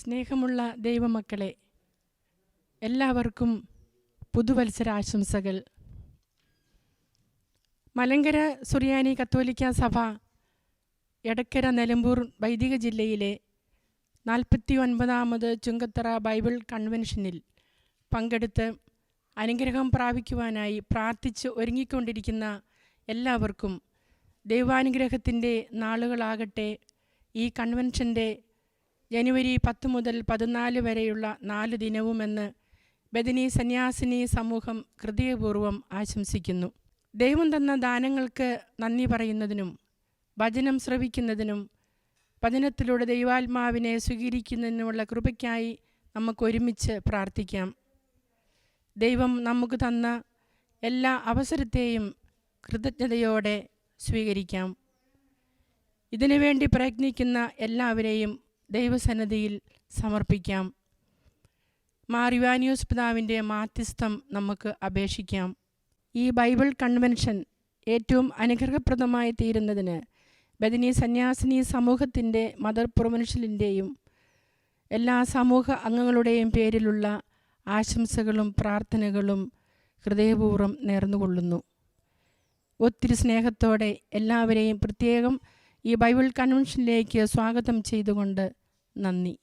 സ്നേഹമുള്ള ദൈവമക്കളെ എല്ലാവർക്കും പുതുവത്സരാശംസകൾ. മലങ്കര സുറിയാനി കത്തോലിക്ക സഭ എടക്കര നിലമ്പൂർ വൈദിക ജില്ലയിലെ നാൽപ്പത്തി ഒൻപതാമത് ചുങ്കത്തറ ബൈബിൾ കൺവെൻഷനിൽ പങ്കെടുത്ത് അനുഗ്രഹം പ്രാപിക്കുവാനായി പ്രാർത്ഥിച്ച് ഒരുങ്ങിക്കൊണ്ടിരിക്കുന്ന എല്ലാവർക്കും ദൈവാനുഗ്രഹത്തിന്റെ നാളുകളാകട്ടെ ഈ കൺവെൻഷന്റെ ജനുവരി പത്ത് മുതൽ പതിനാല് വരെയുള്ള നാല് ദിനവുമെന്ന് ബദിനി സന്യാസിനി സമൂഹം ഹൃദയപൂർവം ആശംസിക്കുന്നു. ദൈവം തന്ന ദാനങ്ങൾക്ക് നന്ദി പറയുന്നതിനും ഭജനം ശ്രവിക്കുന്നതിനും വചനത്തിലൂടെ ദൈവാത്മാവിനെ സ്വീകരിക്കുന്നതിനുമുള്ള കൃപയ്ക്കായി നമുക്ക് ഒരുമിച്ച് പ്രാർത്ഥിക്കാം. ദൈവം നമുക്ക് തന്ന എല്ലാ അവസരത്തെയും കൃതജ്ഞതയോടെ സ്വീകരിക്കാം. ഇതിനുവേണ്ടി പ്രയത്നിക്കുന്ന എല്ലാവരെയും ദൈവസന്നദ്ധിയിൽ സമർപ്പിക്കാം. മാറിവാനിയോസ് പിതാവിന്റെ മാധ്യസ്ഥം നമുക്ക് അപേക്ഷിക്കാം. ഈ ബൈബിൾ കൺവെൻഷൻ ഏറ്റവും അനുഗ്രഹപ്രദമായി തീരുന്നതിന് ബദിനി സന്യാസിനി സമൂഹത്തിന്റെ മദർ പ്രൊവിൻഷ്യലിന്റെയും എല്ലാ സമൂഹ അംഗങ്ങളുടെയും പേരിലുള്ള ആശംസകളും പ്രാർത്ഥനകളും ഹൃദയപൂർവം നേർന്നുകൊള്ളുന്നു. ഒത്തിരി സ്നേഹത്തോടെ എല്ലാവരെയും പ്രത്യേകം ഈ ബൈബിൾ കൺവെൻഷനിലേക്ക് സ്വാഗതം ചെയ്തുകൊണ്ട് നന്ദി